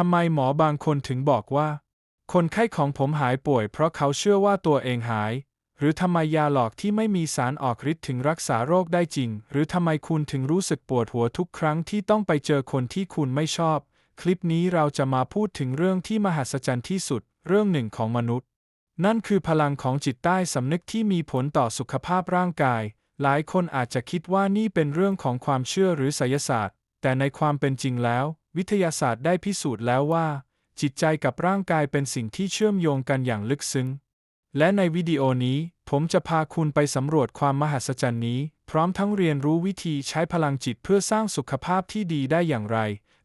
ทำไมหมอบางคนถึงบอกว่า คนไข้ของผมหายป่วยเพราะเขาเชื่อว่าตัวเองหาย หรือทำไมยาหลอกที่ไม่มีสารออกฤทธิ์ถึงรักษาโรคได้จริง หรือทำไมคุณถึงรู้สึกปวดหัวทุกครั้งที่ต้องไปเจอคนที่คุณไม่ชอบ คลิปนี้เราจะมาพูดถึงเรื่องที่มหัศจรรย์ที่สุด เรื่องหนึ่งของมนุษย์ นั่นคือพลังของจิตใต้สำนึกที่มีผลต่อสุขภาพร่างกาย หลายคนอาจจะคิดว่านี่เป็นเรื่องของความเชื่อหรือไสยศาสตร์ แต่ในความเป็นจริงแล้ว วิทยาศาสตร์ได้พิสูจน์แล้วว่า จิตใจกับร่างกายเป็นสิ่งที่เชื่อมโยงกันอย่างลึกซึ้ง และในวิดีโอนี้ ผมจะพาคุณไปสำรวจความมหัศจรรย์นี้ พร้อมทั้งเรียนรู้วิธีใช้พลังจิตเพื่อสร้างสุขภาพที่ดีได้อย่างไร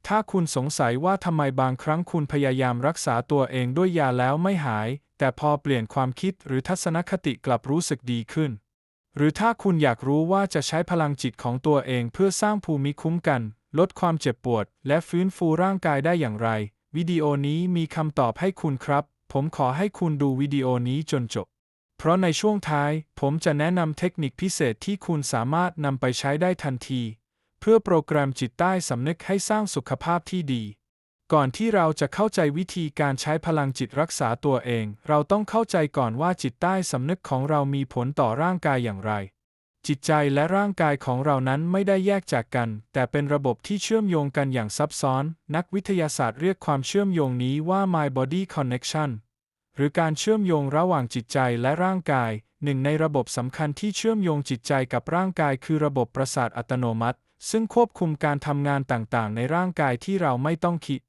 ถ้าคุณสงสัยว่าทำไมบางครั้งคุณพยายามรักษาตัวเองด้วยยาแล้วไม่หาย แต่พอเปลี่ยนความคิดหรือทัศนคติกลับรู้สึกดีขึ้นหรือถ้าคุณอยากรู้ว่าจะใช้พลังจิตของตัวเองเพื่อสร้างภูมิคุ้มกัน ลดความเจ็บปวด และฟื้นฟูร่างกายได้อย่างไร วิดีโอนี้มีคำตอบให้คุณครับ ผมขอให้คุณดูวิดีโอนี้จนจบ เพราะในช่วงท้าย ผมจะแนะนำเทคนิคพิเศษที่คุณสามารถนำไปใช้ได้ทันที เพื่อโปรแกรมจิตใต้สำนึกให้สร้างสุขภาพที่ดี ก่อนที่เราจะเข้าใจวิธีการใช้พลังจิตรักษาตัวเอง เราต้องเข้าใจก่อนว่าจิตใต้สำนึกของเรามีผลต่อร่างกายอย่างไร จิตใจและร่างกายของเรานั้นไม่ได้แยกจากกัน แต่เป็นระบบที่เชื่อมโยงกันอย่างซับซ้อน นักวิทยาศาสตร์เรียกความเชื่อมโยงนี้ว่า mind body connection หรือการเชื่อมโยงระหว่างจิตใจและร่างกาย หนึ่งในระบบสำคัญที่เชื่อมโยงจิตใจกับร่างกายคือระบบประสาทอัตโนมัติ ซึ่งควบคุมการทำงานต่างๆ ในร่างกายที่เราไม่ต้องคิด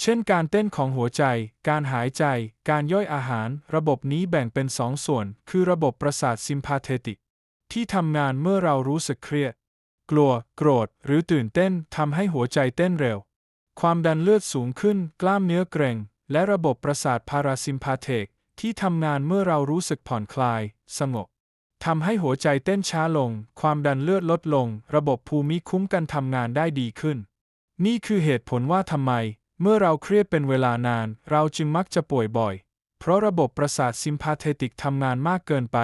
เช่นการเต้นของหัวใจ การหายใจ การย่อยอาหาร ระบบนี้แบ่งเป็นสองส่วน คือระบบประสาทซิมพาเทติก ที่ทำงานเมื่อเรารู้สึกเครียด กลัว โกรธ หรือตื่นเต้นทำให้หัวใจเต้นเร็ว ความดันเลือดสูงขึ้น กล้ามเนื้อเกร็ง และระบบประสาทพาราซิมพาเทกที่ทำงานเมื่อเรารู้สึกผ่อนคลาย สงบทำให้หัวใจเต้นช้าลง ความดันเลือดลดลง ระบบภูมิคุ้มกันทำงานได้ดีขึ้น นี่คือเหตุผลว่าทำไม เมื่อเราเครียดเป็นเวลานาน เราจึงมักจะป่วยบ่อย เพราะระบบประสาทซิมพาเทติกทำงานมากเกินไป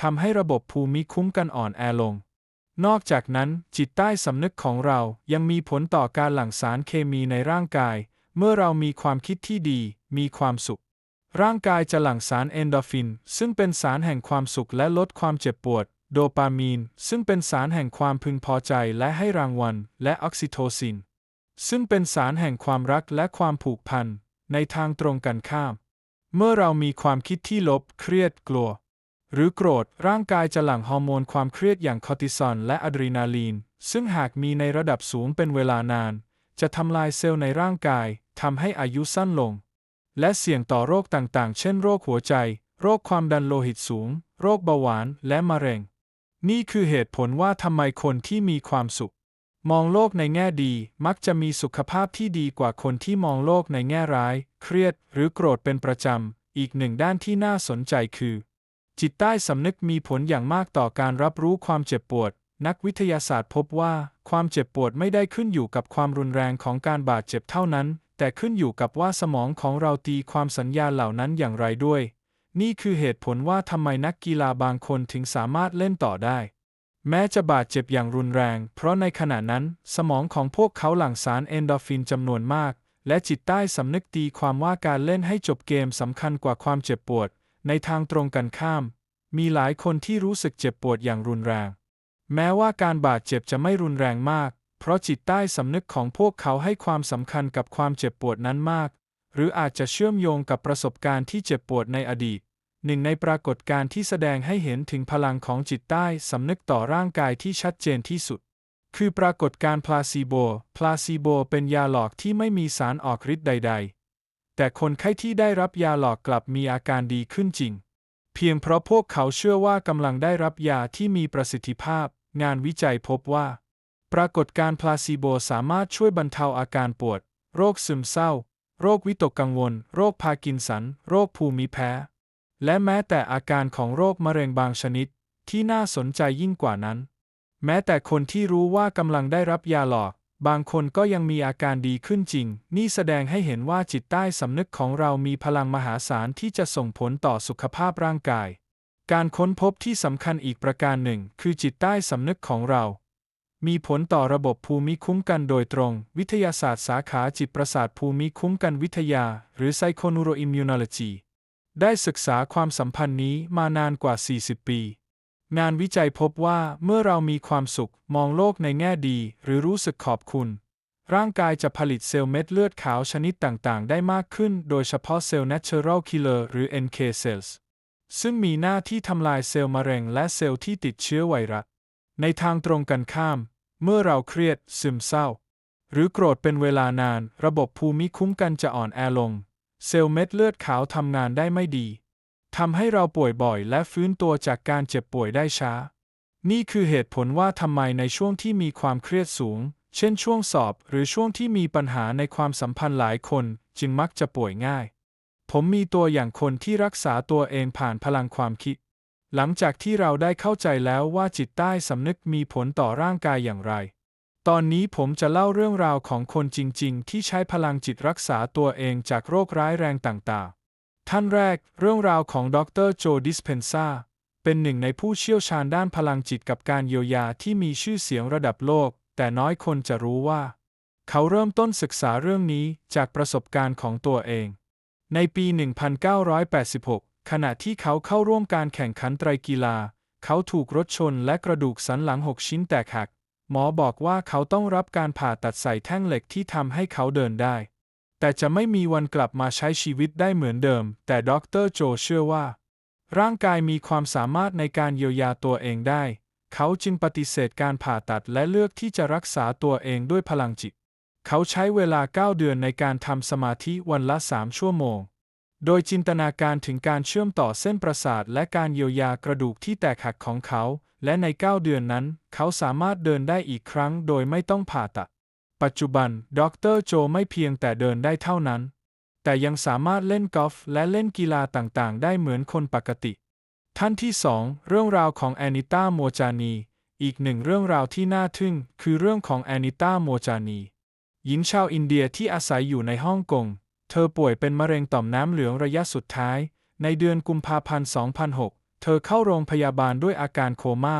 ทำให้ระบบภูมิคุ้มกันอ่อนแอลง นอกจากนั้น จิตใต้สำนึกของเรายังมีผลต่อการหลั่งสารเคมีในร่างกาย เมื่อเรามีความคิดที่ดี มีความสุข ร่างกายจะหลั่งสารเอนโดฟิน ซึ่งเป็นสารแห่งความสุขและลดความเจ็บปวด โดปามีน ซึ่งเป็นสารแห่งความพึงพอใจและให้รางวัล และออกซิโทซิน ซึ่งเป็นสารแห่งความรักและความผูกพัน ในทางตรงกันข้าม เมื่อเรามีความคิดที่ลบ เครียด กลัว หรือโกรธ ร่างกายจะหลั่งฮอร์โมนความเครียดอย่างคอร์ติซอลและอะดรีนาลีน ซึ่งหากมีในระดับสูงเป็นเวลานาน จะทำลายเซลล์ในร่างกายทำให้อายุสั้นลง และเสี่ยงต่อโรคต่างๆ เช่นโรคหัวใจ โรคความดันโลหิตสูง โรคเบาหวาน และมะเร็ง นี่คือเหตุผลว่าทำไมคนที่มีความสุข มองโลกในแง่ดีมักจะมีสุขภาพที่ดีกว่าคนที่มองโลกในแง่ร้าย เครียด หรือโกรธเป็นประจำ อีกหนึ่งด้านที่น่าสนใจคือ จิตใต้สำนึกมีผลอย่างมากต่อการรับรู้ความเจ็บปวด นักวิทยาศาสตร์พบว่า ความเจ็บปวดไม่ได้ขึ้นอยู่กับความรุนแรงของการบาดเจ็บเท่านั้น แต่ขึ้นอยู่กับว่าสมองของเราตีความสัญญาเหล่านั้นอย่างไรด้วย นี่คือเหตุผลว่าทำไมนักกีฬาบางคนถึงสามารถเล่นต่อได้ แม้จะบาดเจ็บอย่างรุนแรง เพราะในขณะนั้น สมองของพวกเขาหลั่งสารเอนโดฟินจำนวนมาก และจิตใต้สำนึกตีความว่าการเล่นให้จบเกมสำคัญกว่าความเจ็บปวด ในทางตรงกันข้าม มีหลายคนที่รู้สึกเจ็บปวดอย่างรุนแรง แม้ว่าการบาดเจ็บจะไม่รุนแรงมาก เพราะจิตใต้สำนึกของพวกเขาให้ความสำคัญกับความเจ็บปวดนั้นมาก หรืออาจจะเชื่อมโยงกับประสบการณ์ที่เจ็บปวดในอดีต หนึ่งในปรากฏการณ์ที่แสดงให้เห็นถึงพลังของจิตใต้สำนึกต่อร่างกายที่ชัดเจนที่สุด คือปรากฏการณ์พลาซีโบ พลาซีโบเป็นยาหลอกที่ไม่มีสารออกฤทธิ์ใด ๆ แต่คนไข้ที่ได้รับยาหลอกกลับมีอาการดีขึ้นจริง เพียงเพราะพวกเขาเชื่อว่ากำลังได้รับยาที่มีประสิทธิภาพ งานวิจัยพบว่า ปรากฏการณ์พลาซีโบสามารถช่วยบรรเทาอาการปวด โรคซึมเศร้า โรควิตกกังวล โรคพาร์กินสัน โรคภูมิแพ้ และแม้แต่อาการของโรคมะเร็งบางชนิด ที่น่าสนใจยิ่งกว่านั้น แม้แต่คนที่รู้ว่ากำลังได้รับยาหลอก บางคนก็ยังมีอาการดีขึ้นจริง นี่แสดงให้เห็นว่าจิตใต้สำนึกของเรามีพลังมหาศาลที่จะส่งผลต่อสุขภาพร่างกาย การค้นพบที่สำคัญอีกประการหนึ่ง คือจิตใต้สำนึกของเรา มีผลต่อระบบภูมิคุ้มกันโดยตรง วิทยาศาสตร์สาขาจิตประสาทภูมิคุ้มกันวิทยา หรือ Psychoneuroimmunology ได้ศึกษาความสัมพันธ์นี้มานานกว่า 40 ปี งานวิจัยพบว่าเมื่อเรามีความสุขมองโลกในแง่ดี หรือรู้สึกขอบคุณ ร่างกายจะผลิตเซลล์เม็ดเลือดขาวชนิดต่างๆ ได้มากขึ้น โดยเฉพาะเซลล์ natural killer หรือ NK cells ซึ่งมีหน้าที่ทำลายเซลล์มะเร็งและเซลล์ที่ติดเชื้อไวรัส ในทางตรงกันข้าม เมื่อเราเครียด ซึมเศร้า หรือโกรธเป็นเวลานาน ระบบภูมิคุ้มกันจะอ่อนแอลง เซลล์เม็ดเลือดขาวทำงานได้ไม่ดี ทำให้เราป่วยบ่อยและฟื้นตัวจากการเจ็บป่วยได้ช้า นี่คือเหตุผลว่าทำไมในช่วงที่มีความเครียดสูง เช่นช่วงสอบหรือช่วงที่มีปัญหาในความสัมพันธ์หลายคนจึงมักจะป่วยง่าย ผมมีตัวอย่างคนที่รักษาตัวเองผ่านพลังความคิด หลังจากที่เราได้เข้าใจแล้วว่าจิตใต้สำนึกมีผลต่อร่างกายอย่างไร ตอนนี้ผมจะเล่าเรื่องราวของคนจริง ๆ ที่ใช้พลังจิตรักษาตัวเองจากโรคร้ายแรงต่างๆ ท่านแรก เรื่องราวของดรโจดิสเพนซาเป็นหนึ่งในผู้เชี่ยวชาญด้านพลังจิตกับการเยียวยาที่มีชื่อเสียงระดับโลก แต่น้อยคนจะรู้ว่า เขาเริ่มต้นศึกษาเรื่องนี้จากประสบการณ์ของตัวเอง ในปี 1986 ขณะที่เขาเข้าร่วมการแข่งขันไตรกีฬา เขาถูกรถชนและกระดูกสันหลัง 6 ชิ้นแตกหัก หมอบอกว่าเขาต้องรับการผ่าตัดใส่แท่งเหล็กที่ทำให้เขาเดินได้ แต่จะไม่มีวันกลับมาใช้ชีวิตได้เหมือนเดิม แต่ดรโจเชื่อว่า ร่างกายมีความสามารถในการเยียวยาตัวเองได้ เขาจึงปฏิเสธการผ่าตัดและเลือกที่จะรักษาตัวเองด้วยพลังจิต เขาใช้เวลา 9 เดือนในการทำสมาธิวันละ 3 ชั่วโมง โดยจินตนาการถึงการเชื่อมต่อเส้นประสาทและการเยียวยากระดูกที่แตกหักของเขา และใน 9 เดือนนั้น เขาสามารถเดินได้อีกครั้งโดยไม่ต้องผ่าตัด ปัจจุบัน ดรโจไม่เพียงแต่เดินได้เท่านั้น แต่ยังสามารถเล่นกอล์ฟและเล่นกีฬาต่างๆ ได้เหมือนคนปกติ ท่านที่ 2 เรื่องราวของแอนิต้าโมจานี อีกหนึ่งเรื่องราวที่น่าทึ่ง คือเรื่องของแอนิต้าโมจานี หญิงชาวอินเดียที่อาศัยอยู่ในฮ่องกง เธอป่วยเป็นมะเร็งต่อมน้ำเหลืองระยะสุดท้าย ในเดือนกุมภาพันธ์ 2006 เธอเข้าโรงพยาบาลด้วยอาการโคม่า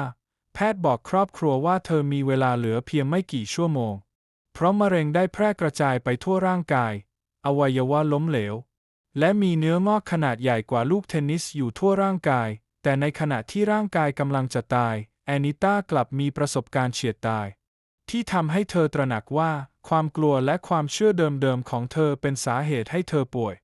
แพทย์บอกครอบครัวว่าเธอมีเวลาเหลือเพียงไม่กี่ชั่วโมง เพราะมะเร็งได้แพร่กระจายไปทั่วร่างกาย อวัยวะล้มเหลว และมีเนื้องอกขนาดใหญ่กว่าลูกเทนนิสอยู่ทั่วร่างกาย แต่ในขณะที่ร่างกายกำลังจะตาย แอนิต้ากลับมีประสบการณ์เฉียดตาย ที่ทำให้เธอตระหนักว่า ความกลัวและความเชื่อเดิมๆของเธอเป็นสาเหตุให้เธอป่วย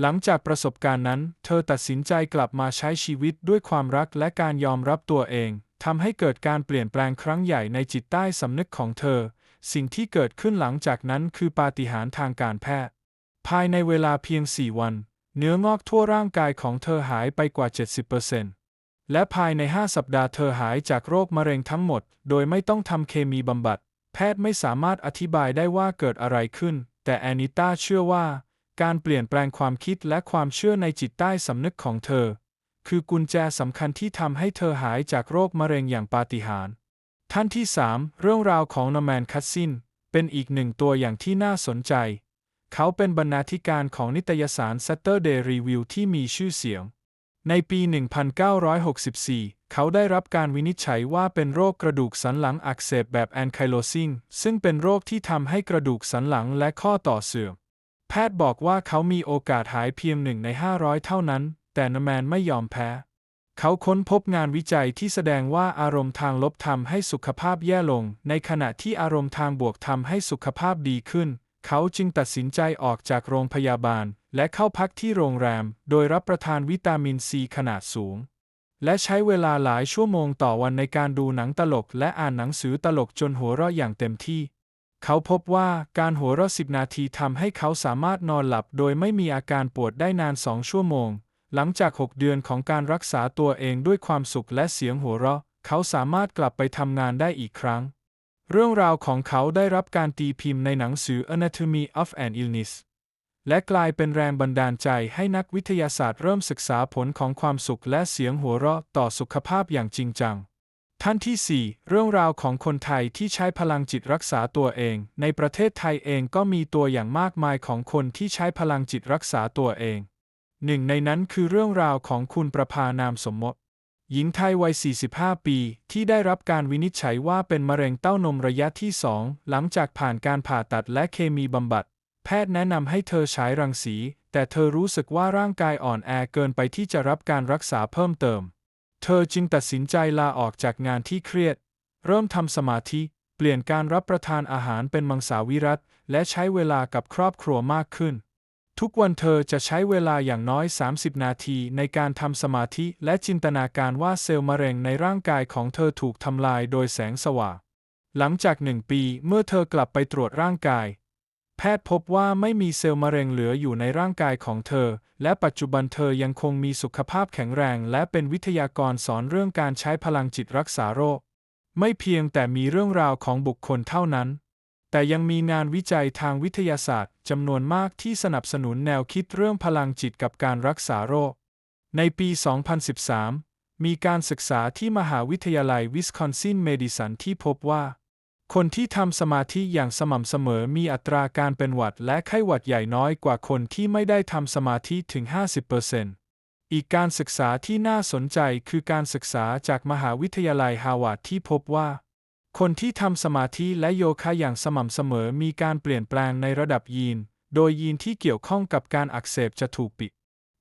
หลังจากประสบการณ์นั้น เธอตัดสินใจกลับมาใช้ชีวิตด้วยความรักและการยอมรับตัวเองทำให้เกิดการเปลี่ยนแปลงครั้งใหญ่ในจิตใต้สำนึกของเธอ สิ่งที่เกิดขึ้นหลังจากนั้นคือปาฏิหาริย์ทางการแพทย์ ภายในเวลาเพียง 4 วัน เนื้องอกทั่วร่างกายของเธอหายไปกว่า 70%และภายใน 5 สัปดาห์เธอหายจากโรคมะเร็งทั้งหมด โดยไม่ต้องทำเคมีบำบัด แพทย์ไม่สามารถอธิบายได้ว่าเกิดอะไรขึ้น แต่แอนิต้าเชื่อว่า การเปลี่ยนแปลงความคิดและความเชื่อในจิตใต้สำนึกของเธอ คือกุญแจสำคัญที่ทำให้เธอหายจากโรคมะเร็งอย่างปาฏิหาริย์ ท่านที่ 3 เรื่องราวของนอแมนคัสซิน เป็นอีกหนึ่งตัวอย่างที่น่าสนใจ เขาเป็นบรรณาธิการของนิตยสาร Saturday Review ที่มีชื่อเสียง ในปี 1964 เขาได้รับการวินิจฉัยว่าเป็นโรคกระดูกสันหลังอักเสบแบบแอนไคโลซิงซึ่งเป็นโรคที่ทำให้กระดูกสันหลังและข้อต่อเสื่อม แพทย์บอกว่าเขามีโอกาสหายเพียงหนึ่งใน 500 เท่านั้น แต่นอแมนไม่ยอมแพ้ เขาค้นพบงานวิจัยที่แสดงว่าอารมณ์ทางลบทำให้สุขภาพแย่ลง ในขณะที่อารมณ์ทางบวกทำให้สุขภาพดีขึ้น เขาจึงตัดสินใจออกจากโรงพยาบาล และเข้าพักที่โรงแรม โดยรับประทานวิตามินซีขนาดสูง และใช้เวลาหลายชั่วโมงต่อวันในการดูหนังตลก และอ่านหนังสือตลกจนหัวเราะอย่างเต็มที่ เขาพบว่าการหัวเราะสิบนาทีทำให้เขาสามารถนอนหลับ โดยไม่มีอาการปวดได้นานสองชั่วโมง หลังจาก 6 เดือนของการรักษาตัวเองด้วยความสุขและเสียงหัวเราะ เขาสามารถกลับไปทำงานได้อีกครั้ง เรื่องราวของเขาได้รับการตีพิมพ์ในหนังสือ Anatomy of an Illness และกลายเป็นแรงบันดาลใจให้นักวิทยาศาสตร์เริ่มศึกษาผลของความสุขและเสียงหัวเราะต่อสุขภาพอย่างจริงจัง ท่านที่ 4 เรื่องราวของคนไทยที่ใช้พลังจิตรักษาตัวเอง ในประเทศไทยเองก็มีตัวอย่างมากมายของคนที่ใช้พลังจิตรักษาตัวเอง หนึ่งในนั้นคือเรื่องราวของคุณประภานามสมมติ หญิงไทยวัย 45 ปี ที่ได้รับการวินิจฉัยว่าเป็นมะเร็งเต้านมระยะที่ 2 หลังจากผ่านการผ่าตัดและเคมีบำบัด แพทย์แนะนำให้เธอฉายรังสี แต่เธอรู้สึกว่าร่างกายอ่อนแอเกินไปที่จะรับการรักษาเพิ่มเติม เธอจึงตัดสินใจลาออกจากงานที่เครียด เริ่มทำสมาธิ เปลี่ยนการรับประทานอาหารเป็นมังสาวิรัตและใช้เวลากับครอบครัวมากขึ้น ทุกวันเธอจะใช้เวลาอย่างน้อย 30 นาทีในการทำสมาธิและจินตนาการว่าเซลล์มะเร็งในร่างกายของเธอถูกทำลายโดยแสงสว่าง หลังจากหนึ่งปีเมื่อเธอกลับไปตรวจร่างกาย แพทย์พบว่าไม่มีเซลล์มะเร็งเหลืออยู่ในร่างกายของเธอ และปัจจุบันเธอยังคงมีสุขภาพแข็งแรง และเป็นวิทยากรสอนเรื่องการใช้พลังจิตรักษาโรค ไม่เพียงแต่มีเรื่องราวของบุคคลเท่านั้น แต่ยังมีงานวิจัยทางวิทยาศาสตร์ จำนวนมากที่สนับสนุนแนวคิดเรื่องพลังจิตกับการรักษาโรค ในปี 2013 มีการศึกษาที่มหาวิทยาลัยวิสคอนซินเมดิสันที่พบว่า คนที่ทำสมาธิอย่างสม่ำเสมอมีอัตราการเป็นหวัดและไข้หวัดใหญ่น้อยกว่าคนที่ไม่ได้ทำสมาธิถึง 50%อีกการศึกษาที่น่าสนใจคือการศึกษาจากมหาวิทยาลัยฮาวาดที่พบว่า คนที่ทำสมาธิและโยคะอย่างสม่ำเสมอมีการเปลี่ยนแปลงในระดับยีน โดยยีนที่เกี่ยวข้องกับการอักเสบจะถูกปิด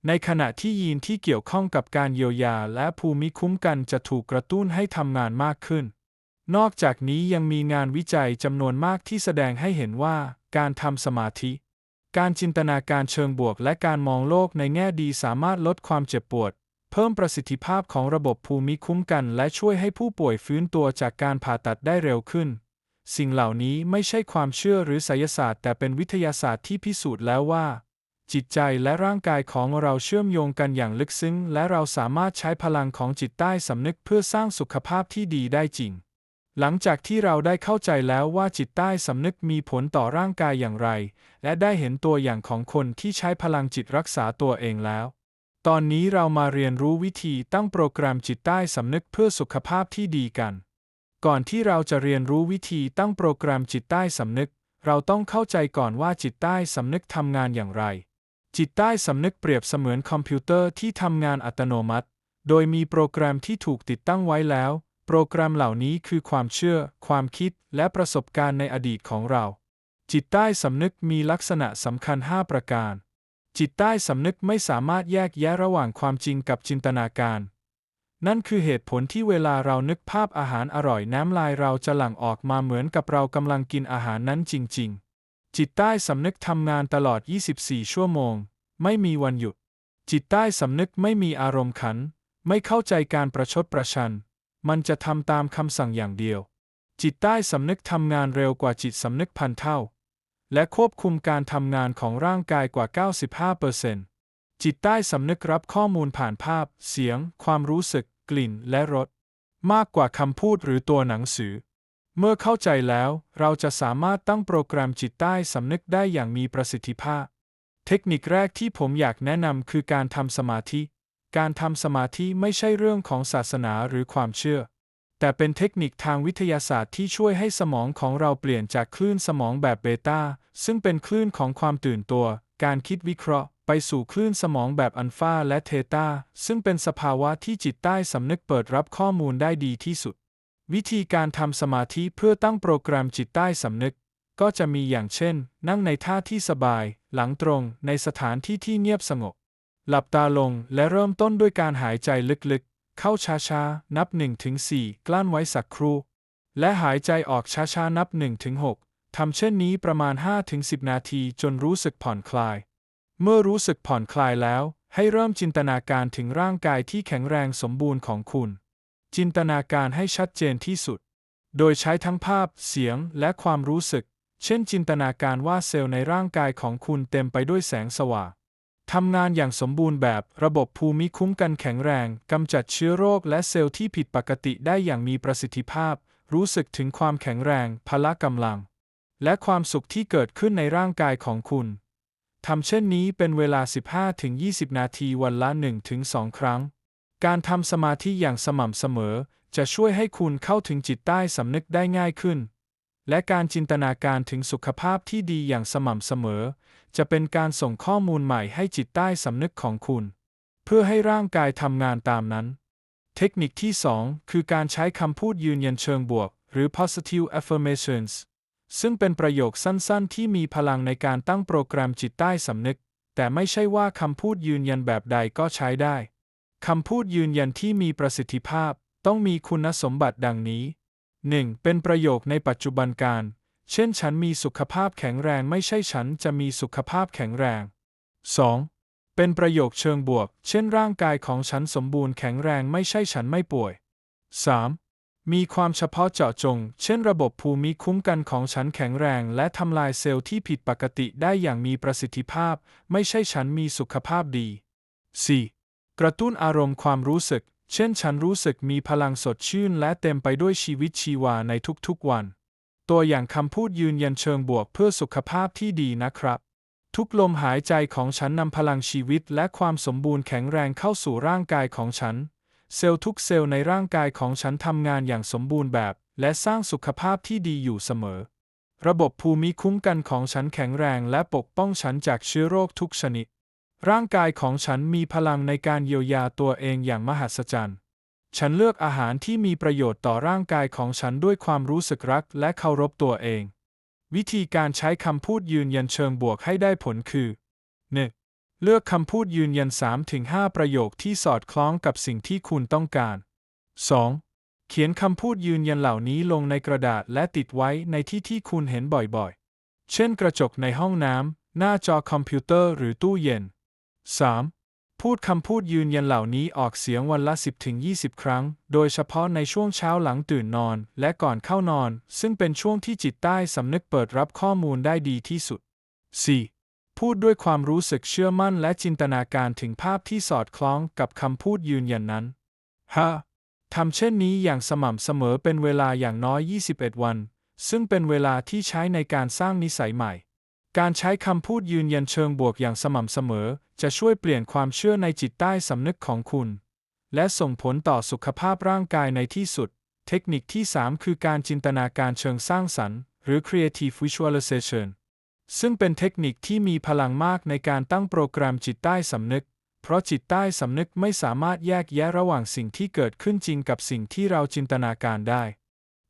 ในขณะที่ยีนที่เกี่ยวข้องกับการเยียวยาและภูมิคุ้มกันจะถูกกระตุ้นให้ทำงานมากขึ้น นอกจากนี้ยังมีงานวิจัยจำนวนมากที่แสดงให้เห็นว่าการทำสมาธิ การจินตนาการเชิงบวกและการมองโลกในแง่ดีสามารถลดความเจ็บปวด พิ่มประสิทธิภาพของระบบภูมิคุ้มกัน และช่วยให้ผู้ป่วยฟื้นตัวจากการผ่าตัดได้เร็วขึ้น สิ่งเหล่านี้ไม่ใช่ความเชื่อหรือไสยศาสตร์ แต่เป็นวิทยาศาสตร์ที่พิสูจน์แล้วว่า จิตใจและร่างกายของเราเชื่อมโยงกันอย่างลึกซึ้ง และเราสามารถใช้พลังของจิตใต้สำนึกเพื่อสร้างสุขภาพที่ดีได้จริง หลังจากที่เราได้เข้าใจแล้วว่าจิตใต้สำนึกมีผลต่อร่างกายอย่างไร และได้เห็นตัวอย่างของคนที่ใช้พลังจิตรักษาตัวเองแล้ว ตอนนี้เรามาเรียนรู้วิธีตั้งโปรแกรมจิตใต้สำนึกเพื่อสุขภาพที่ดีกัน ก่อนที่เราจะเรียนรู้วิธีตั้งโปรแกรมจิตใต้สำนึก เราต้องเข้าใจก่อนว่าจิตใต้สำนึกทำงานอย่างไร จิตใต้สำนึกเปรียบเสมือนคอมพิวเตอร์ที่ทำงานอัตโนมัติ โดยมีโปรแกรมที่ถูกติดตั้งไว้แล้ว โปรแกรมเหล่านี้คือความเชื่อ ความคิด และประสบการณ์ในอดีตของเรา จิตใต้สำนึกมีลักษณะสำคัญ 5 ประการ จิตใต้สำนึกไม่สามารถแยกแยะระหว่างความจริงกับจินตนาการ นั่นคือเหตุผลที่เวลาเรานึกภาพอาหารอร่อยน้ำลายเราจะหลั่งออกมาเหมือนกับเรากำลังกินอาหารนั้นจริง ๆ จิตใต้สำนึกทำงานตลอด 24 ชั่วโมง ไม่มีวันหยุด จิตใต้สำนึกไม่มีอารมณ์ขัน ไม่เข้าใจการประชดประชัน มันจะทำตามคำสั่งอย่างเดียว จิตใต้สำนึกทำงานเร็วกว่าจิตสำนึกพันเท่า และควบคุมการทำงานของร่างกายกว่า 95%จิตใต้สำนึกรับข้อมูลผ่านภาพ เสียง ความรู้สึก กลิ่น และรส มากกว่าคำพูดหรือตัวหนังสือ เมื่อเข้าใจแล้ว เราจะสามารถตั้งโปรแกรมจิตใต้สำนึกได้อย่างมีประสิทธิภาพ เทคนิคแรกที่ผมอยากแนะนำคือการทำสมาธิ การทำสมาธิไม่ใช่เรื่องของศาสนาหรือความเชื่อ แต่เป็นเทคนิคทางวิทยาศาสตร์ที่ช่วยให้สมองของเราเปลี่ยนจากคลื่นสมองแบบเบต้าซึ่งเป็นคลื่นของความตื่นตัว การคิดวิเคราะห์ ไปสู่คลื่นสมองแบบอัลฟาและเทตาซึ่งเป็นสภาวะที่จิตใต้สำนึกเปิดรับข้อมูลได้ดีที่สุด วิธีการทำสมาธิเพื่อตั้งโปรแกรมจิตใต้สำนึก ก็จะมีอย่างเช่น นั่งในท่าที่สบาย หลังตรงในสถานที่ที่เงียบสงบ หลับตาลงและเริ่มต้นด้วยการหายใจลึกๆ เข้าช้าๆ นับ1-4กลั้นไว้สักครู่ และหายใจออกช้าๆ นับ1-6ทำเช่นนี้ประมาณ5-10 นาทีจนรู้สึกผ่อนคลาย เมื่อรู้สึกผ่อนคลายแล้ว ให้เริ่มจินตนาการถึงร่างกายที่แข็งแรงสมบูรณ์ของคุณ จินตนาการให้ชัดเจนที่สุด โดยใช้ทั้งภาพ เสียง และความรู้สึก เช่นจินตนาการว่าเซลล์ในร่างกายของคุณเต็มไปด้วยแสงสว่าง ทำงานอย่างสมบูรณ์แบบระบบภูมิคุ้มกันแข็งแรงกำจัดเชื้อโรคและเซลล์ที่ผิดปกติได้อย่างมีประสิทธิภาพ รู้สึกถึงความแข็งแรงพละกำลัง และความสุขที่เกิดขึ้นในร่างกายของคุณทำเช่นนี้เป็นเวลา 15-20 นาทีวันละ 1-2 ครั้ง การทำสมาธิอย่างสม่ำเสมอ จะช่วยให้คุณเข้าถึงจิตใต้สำนึกได้ง่ายขึ้น และการจินตนาการถึงสุขภาพที่ดีอย่างสม่ำเสมอ จะเป็นการส่งข้อมูลใหม่ให้จิตใต้สำนึกของคุณ เพื่อให้ร่างกายทำงานตามนั้น เทคนิคที่ 2 คือการใช้คำพูดยืนยันเชิงบวก หรือ positive affirmations ซึ่งเป็นประโยคสั้นๆ ที่มีพลังในการตั้งโปรแกรมจิตใต้สำนึก แต่ไม่ใช่ว่าคำพูดยืนยันแบบใดก็ใช้ได้คำพูดยืนยันที่มีประสิทธิภาพ ต้องมีคุณสมบัติดังนี้ 1. เป็นประโยคในปัจจุบันการ เช่นฉันมีสุขภาพแข็งแรงไม่ใช่ฉันจะมีสุขภาพแข็งแรง 2. เป็นประโยคเชิงบวก เช่นร่างกายของฉันสมบูรณ์แข็งแรงไม่ใช่ฉันไม่ป่วย 3. มีความเฉพาะเจาะจง เช่นระบบภูมิคุ้มกันของฉันแข็งแรง และทำลายเซลล์ที่ผิดปกติได้อย่างมีประสิทธิภาพ ไม่ใช่ฉันมีสุขภาพดี 4. กระตุ้นอารมณ์ความรู้สึก เช่นฉันรู้สึกมีพลังสดชื่นและเต็มไปด้วยชีวิตชีวาในทุกๆวัน ตัวอย่างคำพูดยืนยันเชิงบวกเพื่อสุขภาพที่ดีนะครับ ทุกลมหายใจของฉันนำพลังชีวิตและความสมบูรณ์แข็งแรงเข้าสู่ร่างกายของฉัน เซลล์ทุกเซลล์ในร่างกายของฉันทำงานอย่างสมบูรณ์แบบ และสร้างสุขภาพที่ดีอยู่เสมอ ระบบภูมิคุ้มกันของฉันแข็งแรงและปกป้องฉันจากเชื้อโรคทุกชนิด ร่างกายของฉันมีพลังในการเยียวยาตัวเองอย่างมหัศจรรย์ ฉันเลือกอาหารที่มีประโยชน์ต่อร่างกายของฉันด้วยความรู้สึกรักและเคารพตัวเอง วิธีการใช้คำพูดยืนยันเชิงบวกให้ได้ผลคือ 1. เลือกคำพูดยืนยัน 3-5 ประโยคที่สอดคล้องกับสิ่งที่คุณต้องการ 2. เขียนคำพูดยืนยันเหล่านี้ลงในกระดาษและติดไว้ในที่ที่คุณเห็นบ่อยๆ เช่นกระจกในห้องน้ำ หน้าจอคอมพิวเตอร์หรือตู้เย็น 3. พูดคำพูดยืนยันเหล่านี้ออกเสียงวันละ 10-20 ครั้ง โดยเฉพาะในช่วงเช้าหลังตื่นนอนและก่อนเข้านอน ซึ่งเป็นช่วงที่จิตใต้สำนึกเปิดรับข้อมูลได้ดีที่สุด 4. พูดด้วยความรู้สึกเชื่อมั่นและจินตนาการถึงภาพที่สอดคล้องกับคำพูดยืนยันนั้น 5. ทำเช่นนี้อย่างสม่ำเสมอเป็นเวลาอย่างน้อย 21 วัน ซึ่งเป็นเวลาที่ใช้ในการสร้างนิสัยใหม่ การใช้คำพูดยืนยันเชิงบวกอย่างสม่ำเสมอ จะช่วยเปลี่ยนความเชื่อในจิตใต้สำนึกของคุณ และส่งผลต่อสุขภาพร่างกายในที่สุด เทคนิคที่ 3 คือการจินตนาการเชิงสร้างสรรค์หรือ creative visualization ซึ่งเป็นเทคนิคที่มีพลังมากในการตั้งโปรแกรมจิตใต้สำนึก เพราะจิตใต้สำนึกไม่สามารถแยกแยะระหว่างสิ่งที่เกิดขึ้นจริงกับสิ่งที่เราจินตนาการได้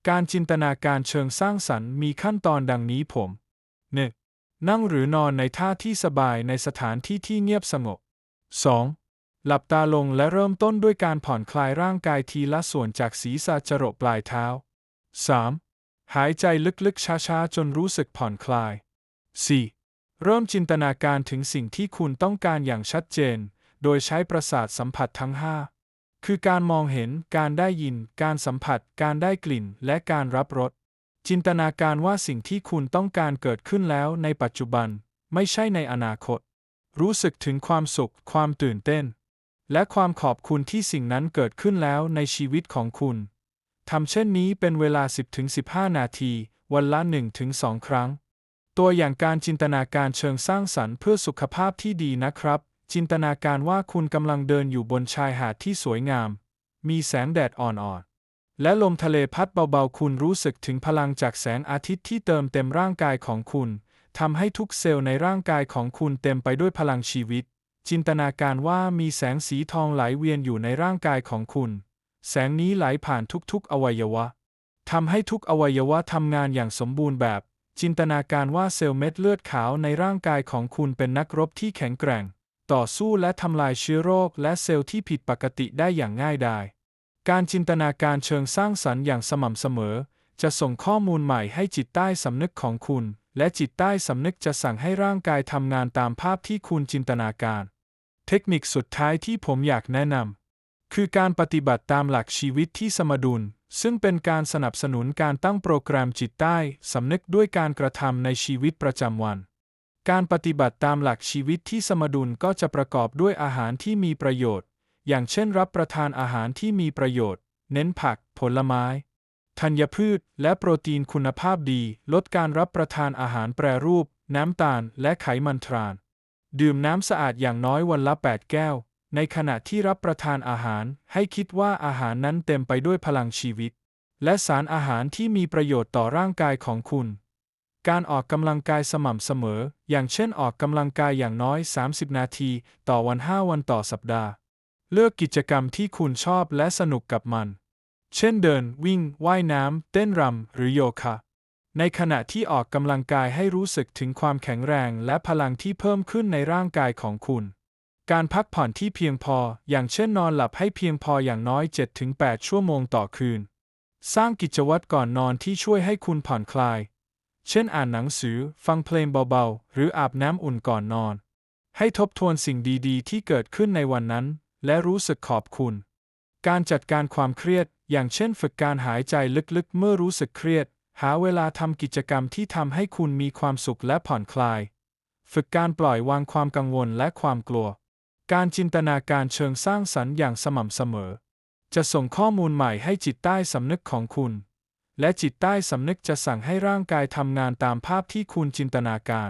การจินตนาการเชิงสร้างสรรค์มีขั้นตอนดังนี้ผม 1. นั่งหรือนอนในท่าที่สบายในสถานที่ที่เงียบสงบ 2. หลับตาลงและเริ่มต้นด้วยการผ่อนคลายร่างกายทีละส่วนจากศีรษะจรดปลายเท้า 3. หายใจลึกๆช้าๆ จนรู้สึกผ่อนคลาย 4. เริ่มจินตนาการถึงสิ่งที่คุณต้องการอย่างชัดเจน โดยใช้ประสาทสัมผัสทั้ง 5 คือการมองเห็น การได้ยิน การสัมผัส การได้กลิ่น และการรับรส จินตนาการว่าสิ่งที่คุณต้องการเกิดขึ้นแล้วในปัจจุบัน ไม่ใช่ในอนาคต รู้สึกถึงความสุข ความตื่นเต้น และความขอบคุณที่สิ่งนั้นเกิดขึ้นแล้วในชีวิตของคุณทำเช่นนี้เป็นเวลา 10-15 นาที วันละ 1-2 ครั้ง ตัวอย่างการจินตนาการเชิงสร้างสรรค์เพื่อสุขภาพที่ดีนะครับ จินตนาการว่าคุณกำลังเดินอยู่บนชายหาดที่สวยงาม มีแสงแดดอ่อนๆ และลมทะเลพัดเบาๆ คุณรู้สึกถึงพลังจากแสงอาทิตย์ที่เติมเต็มร่างกายของคุณทำให้ทุกเซลล์ในร่างกายของคุณเต็มไปด้วยพลังชีวิต จินตนาการว่ามีแสงสีทองไหลเวียนอยู่ในร่างกายของคุณ แสงนี้ไหลผ่านทุกๆ อวัยวะทำให้ทุกอวัยวะทำงานอย่างสมบูรณ์แบบ จินตนาการว่าเซลล์เม็ดเลือดขาวในร่างกายของคุณเป็นนักรบที่แข็งแกร่ง ต่อสู้และทำลายเชื้อโรคและเซลล์ที่ผิดปกติได้อย่างง่ายดาย การจินตนาการเชิงสร้างสรรค์อย่างสม่ำเสมอ จะส่งข้อมูลใหม่ให้จิตใต้สำนึกของคุณ และจิตใต้สำนึกจะสั่งให้ร่างกายทำงานตามภาพที่คุณจินตนาการ เทคนิคสุดท้ายที่ผมอยากแนะนำคือการปฏิบัติตามหลักชีวิตที่สมดุล ซึ่งเป็นการสนับสนุนการตั้งโปรแกรมจิตใต้สำนึกด้วยการกระทำในชีวิตประจำวัน การปฏิบัติตามหลักชีวิตที่สมดุลก็จะประกอบด้วยอาหารที่มีประโยชน์ อย่างเช่นรับประทานอาหารที่มีประโยชน์ เน้นผัก ผลไม้ ธัญพืช และโปรตีนคุณภาพดี ลดการรับประทานอาหารแปรรูป น้ำตาล และไขมันทราน ดื่มน้ำสะอาดอย่างน้อยวันละ 8 แก้ว ในขณะที่รับประทานอาหาร ให้คิดว่าอาหารนั้นเต็มไปด้วยพลังชีวิต และสารอาหารที่มีประโยชน์ต่อร่างกายของคุณการออกกำลังกายสม่ำเสมอ อย่างเช่นออกกำลังกายอย่างน้อย 30 นาที ต่อวัน 5 วันต่อสัปดาห์ เลือกกิจกรรมที่คุณชอบและสนุกกับมัน เช่นเดิน วิ่ง ว่ายน้ำ เต้นรำ หรือโยคะ ในขณะที่ออกกำลังกายให้รู้สึกถึงความแข็งแรงและพลังที่เพิ่มขึ้นในร่างกายของคุณ การพักผ่อนที่เพียงพอ อย่างเช่นนอนหลับให้เพียงพออย่างน้อย 7-8 ชั่วโมงต่อคืน สร้างกิจวัตรก่อนนอนที่ช่วยให้คุณผ่อนคลาย เช่นอ่านหนังสือ ฟังเพลงเบาๆ หรืออาบน้ำอุ่นก่อนนอน ให้ทบทวนสิ่งดีๆ ที่เกิดขึ้นในวันนั้น และรู้สึกขอบคุณ การจัดการความเครียด อย่างเช่นฝึกการหายใจลึกๆ เมื่อรู้สึกเครียด หาเวลาทำกิจกรรมที่ทำให้คุณมีความสุขและผ่อนคลาย ฝึกการปล่อยวางความกังวลและความกลัว การจินตนาการเชิงสร้างสรรค์อย่างสม่ำเสมอ จะส่งข้อมูลใหม่ให้จิตใต้สำนึกของคุณ และจิตใต้สำนึกจะสั่งให้ร่างกายทำงานตามภาพที่คุณจินตนาการ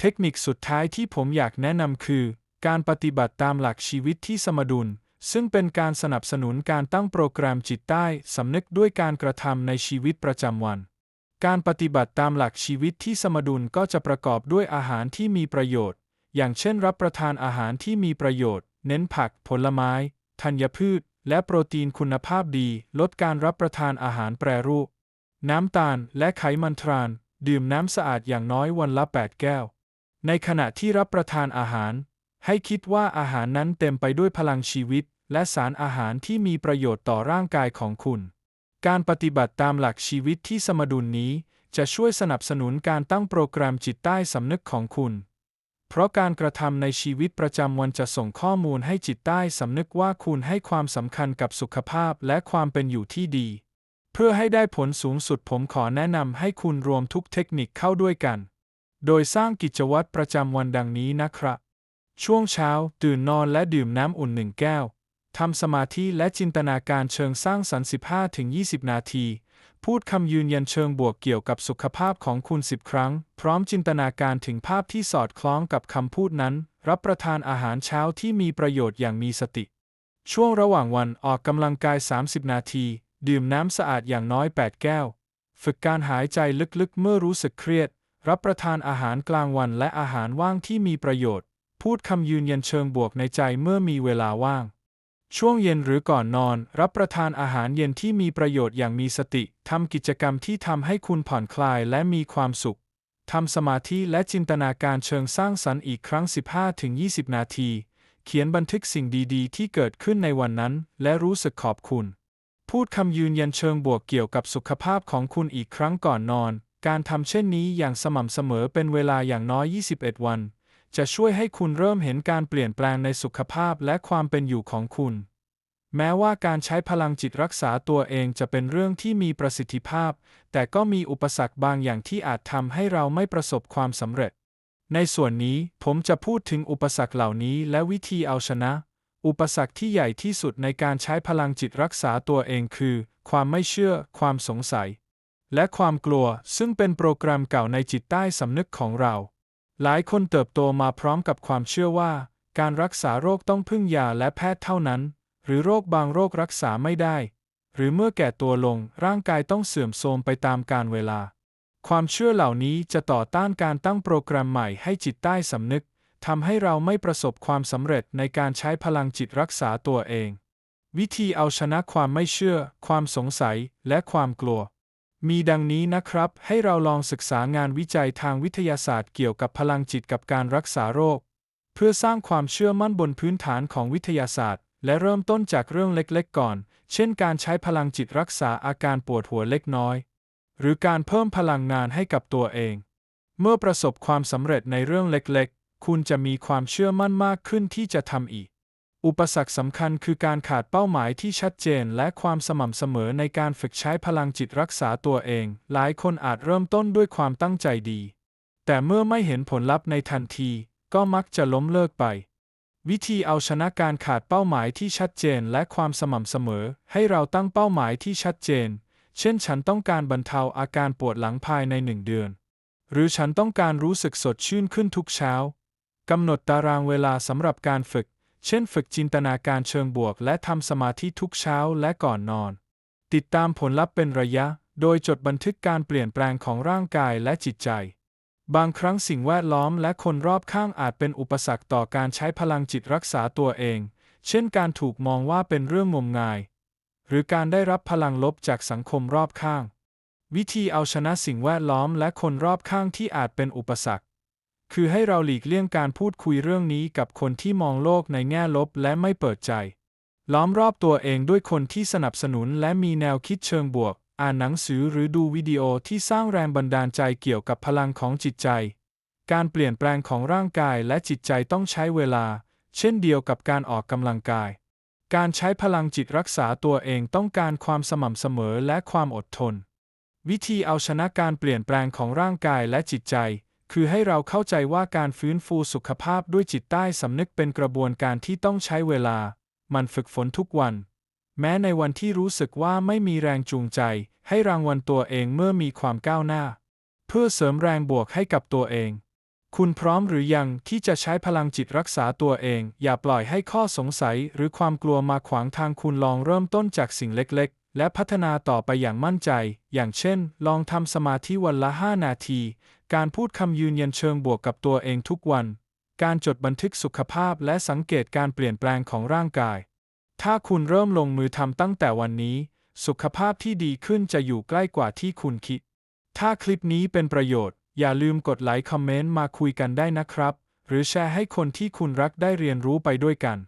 เทคนิคสุดท้ายที่ผมอยากแนะนำคือ การปฏิบัติตามหลักชีวิตที่สมดุล ซึ่งเป็นการสนับสนุนการตั้งโปรแกรมจิตใต้สำนึกด้วยการกระทำในชีวิตประจำวัน การปฏิบัติตามหลักชีวิตที่สมดุลก็จะประกอบด้วยอาหารที่มีประโยชน์ อย่างเช่นรับประทานอาหารที่มีประโยชน์ เน้นผัก ผลไม้ ธัญพืช และโปรตีนคุณภาพดี ลดการรับประทานอาหารแปรรูป น้ำตาล และไขมันทราน ดื่มน้ำสะอาดอย่างน้อยวันละ 8 แก้ว ในขณะที่รับประทานอาหาร ให้คิดว่าอาหารนั้นเต็มไปด้วยพลังชีวิต และสารอาหารที่มีประโยชน์ต่อร่างกายของคุณ การปฏิบัติตามหลักชีวิตที่สมดุลนี้ จะช่วยสนับสนุนการตั้งโปรแกรมจิตใต้สำนึกของคุณ เพราะการกระทำในชีวิตประจำวันจะส่งข้อมูลให้จิตใต้สำนึกว่าคุณให้ความสำคัญกับสุขภาพและความเป็นอยู่ที่ดี เพื่อให้ได้ผลสูงสุดผมขอแนะนำให้คุณรวมทุกเทคนิคเข้าด้วยกัน โดยสร้างกิจวัตรประจำวันดังนี้นะครับ ช่วงเช้า ตื่นนอนและดื่มน้ำอุ่นหนึ่งแก้ว ทำสมาธิและจินตนาการเชิงสร้างสรรค์ 15-20 นาที พูดคำยืนยันเชิงบวกเกี่ยวกับสุขภาพของคุณ 10 ครั้ง พร้อมจินตนาการถึงภาพที่สอดคล้องกับคำพูดนั้น รับประทานอาหารเช้าที่มีประโยชน์อย่างมีสติ ช่วงระหว่างวันออกกำลังกาย 30 นาที ดื่มน้ำสะอาดอย่างน้อย 8 แก้ว ฝึกการหายใจลึกๆ เมื่อรู้สึกเครียด รับประทานอาหารกลางวันและอาหารว่างที่มีประโยชน์ พูดคำยืนยันเชิงบวกในใจเมื่อมีเวลาว่าง ช่วงเย็นหรือก่อนนอน รับประทานอาหารเย็นที่มีประโยชน์อย่างมีสติทำกิจกรรมที่ทำให้คุณผ่อนคลายและมีความสุขทำสมาธิและจินตนาการเชิงสร้างสรรค์อีกครั้ง 15-20 นาที เขียนบันทึกสิ่งดีๆ ที่เกิดขึ้นในวันนั้น และรู้สึกขอบคุณ พูดคำยืนยันเชิงบวกเกี่ยวกับสุขภาพของคุณอีกครั้งก่อนนอน การทำเช่นนี้อย่างสม่ำเสมอเป็นเวลาอย่างน้อย 21 วัน จะช่วยให้คุณเริ่มเห็นการเปลี่ยนแปลงในสุขภาพและความเป็นอยู่ของคุณ แม้ว่าการใช้พลังจิตรักษาตัวเองจะเป็นเรื่องที่มีประสิทธิภาพ แต่ก็มีอุปสรรคบางอย่างที่อาจทำให้เราไม่ประสบความสำเร็จ ในส่วนนี้ผมจะพูดถึงอุปสรรคเหล่านี้และวิธีเอาชนะ อุปสรรคที่ใหญ่ที่สุดในการใช้พลังจิตรักษาตัวเองคือ ความไม่เชื่อ ความสงสัย และความกลัวซึ่งเป็นโปรแกรมเก่าในจิตใต้สำนึกของเรา หลายคนเติบโตมาพร้อมกับความเชื่อว่า การรักษาโรคต้องพึ่งยาและแพทย์เท่านั้น หรือโรคบางโรครักษาไม่ได้ หรือเมื่อแก่ตัวลงร่างกายต้องเสื่อมโทรมไปตามกาลเวลา ความเชื่อเหล่านี้จะต่อต้านการตั้งโปรแกรมใหม่ให้จิตใต้สำนึกทำให้เราไม่ประสบความสำเร็จในการใช้พลังจิตรักษาตัวเอง วิธีเอาชนะความไม่เชื่อ ความสงสัย และความกลัว มีดังนี้นะครับ ให้เราลองศึกษางานวิจัยทางวิทยาศาสตร์เกี่ยวกับพลังจิตกับการรักษาโรค เพื่อสร้างความเชื่อมั่นบนพื้นฐานของวิทยาศาสตร์ และเริ่มต้นจากเรื่องเล็กๆ ก่อน เช่น การใช้พลังจิตรักษาอาการปวดหัวเล็กน้อย หรือการเพิ่มพลังงานให้กับตัวเอง เมื่อประสบความสำเร็จในเรื่องเล็กๆ คุณจะมีความเชื่อมั่นมากขึ้นที่จะทำอีก อุปสรรคสำคัญคือการขาดเป้าหมายที่ชัดเจนและความสม่ำเสมอในการฝึกใช้พลังจิตรักษาตัวเอง หลายคนอาจเริ่มต้นด้วยความตั้งใจดี แต่เมื่อไม่เห็นผลลัพธ์ในทันที ก็มักจะล้มเลิกไป วิธีเอาชนะการขาดเป้าหมายที่ชัดเจนและความสม่ำเสมอ ให้เราตั้งเป้าหมายที่ชัดเจน เช่นฉันต้องการบรรเทาอาการปวดหลังภายในหนึ่งเดือน หรือฉันต้องการรู้สึกสดชื่นขึ้นทุกเช้ากำหนดตารางเวลาสำหรับการฝึก เช่นฝึกจินตนาการเชิงบวก และทำสมาธิทุกเช้าและก่อนนอน ติดตามผลลัพธ์เป็นระยะ โดยจดบันทึกการเปลี่ยนแปลงของร่างกายและจิตใจ บางครั้งสิ่งแวดล้อมและคนรอบข้างอาจเป็นอุปสรรคต่อการใช้พลังจิตรักษาตัวเอง เช่นการถูกมองว่าเป็นเรื่องงมงาย หรือการได้รับพลังลบจากสังคมรอบข้าง วิธีเอาชนะสิ่งแวดล้อมและคนรอบข้างที่อาจเป็นอุปสรรค คือให้เราหลีกเลี่ยงการพูดคุยเรื่องนี้กับคนที่มองโลกในแง่ลบและไม่เปิดใจ ล้อมรอบตัวเองด้วยคนที่สนับสนุนและมีแนวคิดเชิงบวก อ่านหนังสือหรือดูวิดีโอที่สร้างแรงบันดาลใจเกี่ยวกับพลังของจิตใจ การเปลี่ยนแปลงของร่างกายและจิตใจต้องใช้เวลา เช่นเดียวกับการออกกำลังกาย การใช้พลังจิตรักษาตัวเองต้องการความสม่ำเสมอและความอดทน วิธีเอาชนะการเปลี่ยนแปลงของร่างกายและจิตใจ คือให้เราเข้าใจว่าการฟื้นฟูสุขภาพด้วยจิตใต้สำนึกเป็นกระบวนการที่ต้องใช้เวลา มันฝึกฝนทุกวัน แม้ในวันที่รู้สึกว่าไม่มีแรงจูงใจ ให้รางวัลตัวเองเมื่อมีความก้าวหน้า เพื่อเสริมแรงบวกให้กับตัวเอง คุณพร้อมหรือยังที่จะใช้พลังจิตรักษาตัวเอง อย่าปล่อยให้ข้อสงสัยหรือความกลัวมาขวางทางคุณลองเริ่มต้นจากสิ่งเล็กๆและพัฒนาต่อไปอย่างมั่นใจ อย่างเช่น ลองทำสมาธิวันละ 5 นาที การพูดคำยืนยันเชิงบวกกับตัวเองทุกวัน การจดบันทึกสุขภาพและสังเกตการเปลี่ยนแปลงของร่างกาย ถ้าคุณเริ่มลงมือทำตั้งแต่วันนี้ สุขภาพที่ดีขึ้นจะอยู่ใกล้กว่าที่คุณคิด ถ้าคลิปนี้เป็นประโยชน์ อย่าลืมกดไลค์คอมเมนต์มาคุยกันได้นะครับ หรือแชร์ให้คนที่คุณรักได้เรียนรู้ไปด้วยกัน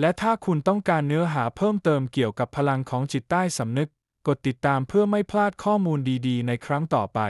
และถ้าคุณต้องการเนื้อหาเพิ่มเติมเกี่ยวกับพลังของจิตใต้สำนึก กดติดตามเพื่อไม่พลาดข้อมูลดี ๆ ในครั้งต่อไป